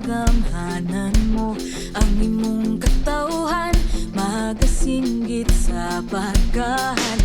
kagamhanan mo Ang imong katauhan. Magasinggit sa pagkahalangdon